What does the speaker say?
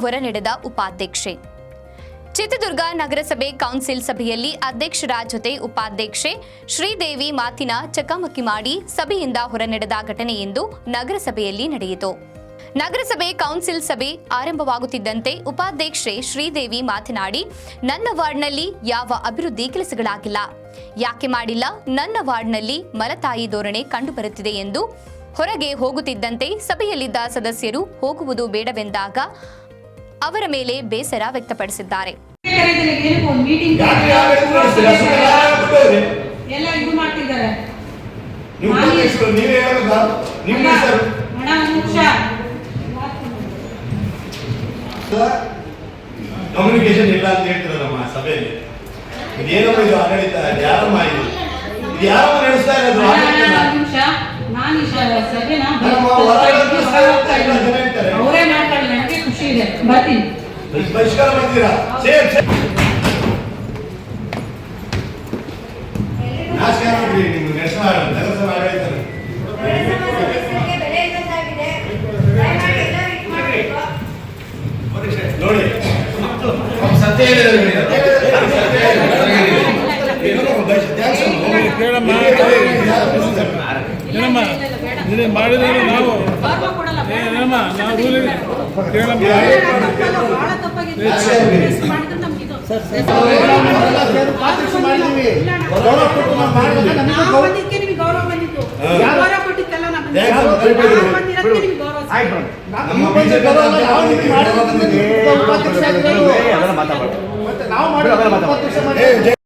ಹೊರನಡೆದ ಉಪಾಧ್ಯಕ್ಷೆ. ಚಿತ್ರದುರ್ಗ ನಗರಸಭೆ ಕೌನ್ಸಿಲ್ ಸಭೆಯಲ್ಲಿ ಅಧ್ಯಕ್ಷರ ಜೊತೆ ಉಪಾಧ್ಯಕ್ಷೆ ಶ್ರೀದೇವಿ ಮಾತಿನ ಚಕಮಕಿ ಮಾಡಿ ಸಭೆಯಿಂದ ಹೊರನಡೆದ ಘಟನೆ ಎಂದು ನಗರಸಭೆಯಲ್ಲಿ ನಡೆಯಿತು. ನಗರಸಭೆ ಕೌನ್ಸಿಲ್ ಸಭೆ ಆರಂಭವಾಗುತ್ತಿದ್ದಂತೆ ಉಪಾಧ್ಯಕ್ಷೆ ಶ್ರೀದೇವಿ ಮಾತನಾಡಿ, ನನ್ನ ವಾರ್ಡ್ನಲ್ಲಿ ಯಾವ ಅಭಿವೃದ್ಧಿ ಕೆಲಸಗಳಾಗಿಲ್ಲ. ಯಾಕೆ ಮಾಡಿಲ್ಲ? ನನ್ನ ವಾರ್ಡ್ನಲ್ಲಿ ಮಲತಾಯಿ ಧೋರಣೆ ಕಂಡುಬರುತ್ತಿದೆ ಎಂದು ಹೊರಗೆ ಹೋಗುತ್ತಿದ್ದಂತೆ ಸಭೆಯಲ್ಲಿದ್ದ ಸದಸ್ಯರು ಹೋಗುವುದು ಬೇಡವೆಂದಾಗ ಅವರ ಮೇಲೆ ಬೇಸರ ವ್ಯಕ್ತಪಡಿಸಿದ್ದಾರೆ. ಕಮ್ಯುನಿಕೇಶನ್ ಇಲ್ಲ ಅಂತ ಹೇಳ್ತಿರಲ್ಲಮ್ಮ ಸಭೆಯಲ್ಲಿ. ಇದೇನಮ್ಮ ಇದು ಆಡಳಿತ? ಯಾರಮ್ಮ ಇದು? ಇದು ಯಾರಮ್ಮ ನಡೆಸ್ತಾ ಇರೋದು? ಹೇಳ್ತಾರೆ. ಅವರೇ ಮಾಡ್ಕೊಳ್ಳಿ ನನಗೆ ಖುಷಿ ಇದೆ. ಬರ್ತೀನಿ. ಬಹಿಷ್ಕಾರ ಮಾಡ್ತೀರಾ ಸೇಮ್ ಸೇಮ್ ನಾಚಿಕೆ ಮಾಡ್ರಿ ನಿಮ್ಗೆ ನಡೆಸೋ ನಗರಸಭೆ ಆಡಳಿತ ನೋಡಿ. ಸತ್ಯ ಹೇಳಿದ್ರೆ? ಕೇಳಮ್ಮ. ಮಾಡಿದ್ರೆ ನಾವು ಏನಮ್ಮ ನಾವು ರೂಲಿಗೆ ಕೇಳಮ್ಮ ಬಹಳ ತಪ್ಪಾಗಿದೆ ಮಾಡಿದ್ರೆ ನಮ್ಗೆ ಇದು ನಾವು ಬಂದಿದ್ದಕ್ಕೆ